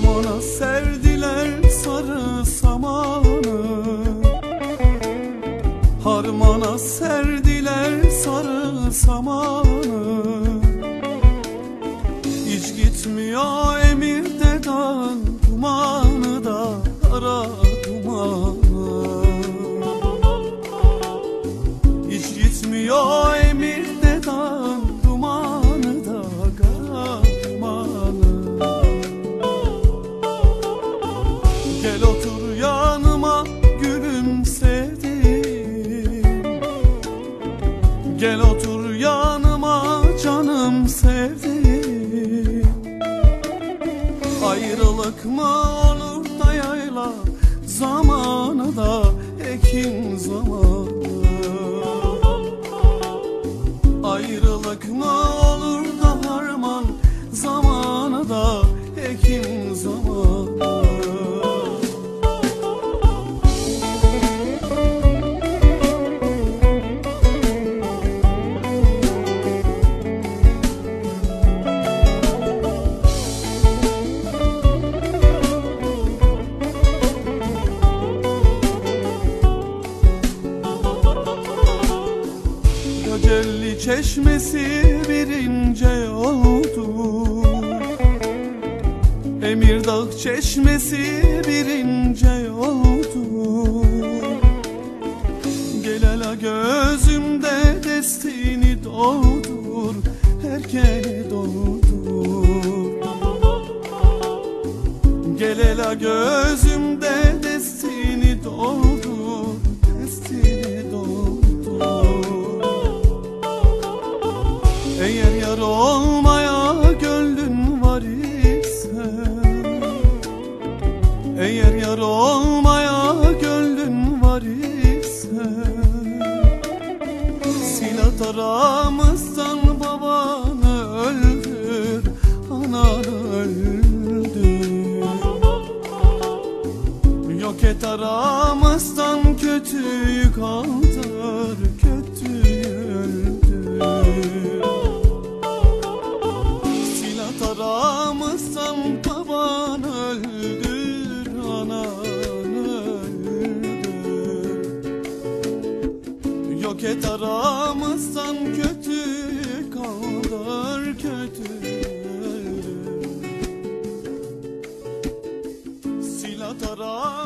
Harmana serdiler sarı samanı. Harmana serdiler sarı samanı. Hiç gitmiyor emirde dağın duman. Mı olur da yayla Zamanı Kocaeli çeşmesi birince oldu. Emirdağ çeşmesi birince oldu. Gel hele gözümde destini doldur Erkeni doldur. Gel hele gözümde destini doldur eğer yar olmaya gönlün var ise Eğer yar olmaya gönlün var ise Silah aramızdan babanı öldür Ananı öldür Yok et aramızdan kötüyü kaldır Yok et aramızdan kötüyü kaldır öldür Silah aramızdan